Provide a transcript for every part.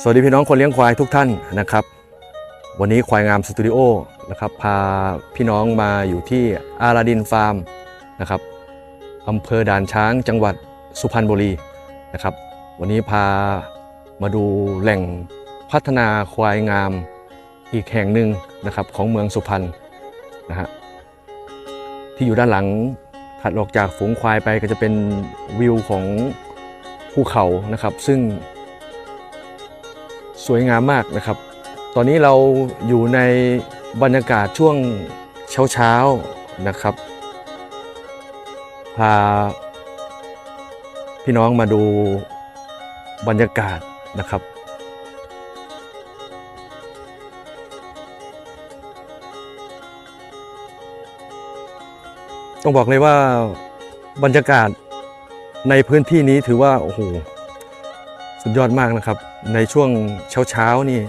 สวัสดีพี่น้องคนเลี้ยงควายทุกท่านนะครับ วันนี้ควายงามสตูดิโอนะครับพาพี่น้องมาอยู่ที่อาราดินฟาร์มนะครับอำเภอด่านช้างจังหวัดสุพรรณบุรีนะครับ วันนี้พามาดูแหล่งพัฒนาควายงามอีกแห่งหนึ่งนะครับของเมืองสุพรรณนะฮะที่อยู่ด้านหลังถัดออกจากฝูงควายไปก็จะเป็นวิวของภูเขานะครับ ซึ่ง สวยงามมากนะครับ ตอนนี้เราอยู่ในบรรยากาศช่วงเช้าๆนะครับ พาพี่น้องมาดูบรรยากาศนะครับ ต้องบอกเลยว่าบรรยากาศในพื้นที่นี้ถือว่า โอ้โห สุดยอดมากนะครับ ในช่วงเช้าๆนี่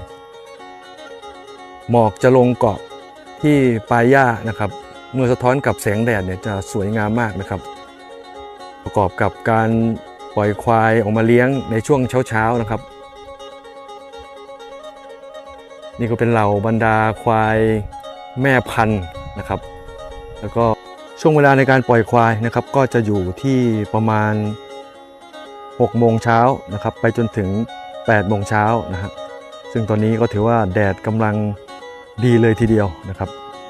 หมอกจะลงเกาะที่ปลายหญ้านะครับ เมื่อสะท้อนกับแสงแดดเนี่ยจะสวยงามมากนะครับ ประกอบกับการปล่อยควายออกมาเลี้ยงในช่วงเช้าๆนะครับ นี่ก็เป็นเหล่าบรรดาควายแม่พันธุ์นะครับ แล้วก็ช่วงเวลาในการปล่อยควายนะครับ ก็จะอยู่ที่ประมาณ6โมงเช้านะครับ ไปจนถึง 8โมงเช้านะฮะซึ่งตอนนี้ก็ถือว่าแดดกำลังดีเลยทีเดียวนะครับ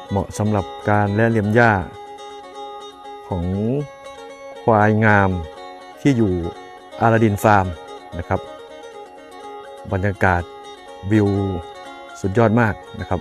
เหมาะสำหรับการและเลียมหญ้า ของควายงามที่อยู่อาราดินฟาร์มนะครับ บรรยากาศวิวสุดยอดมากนะครับ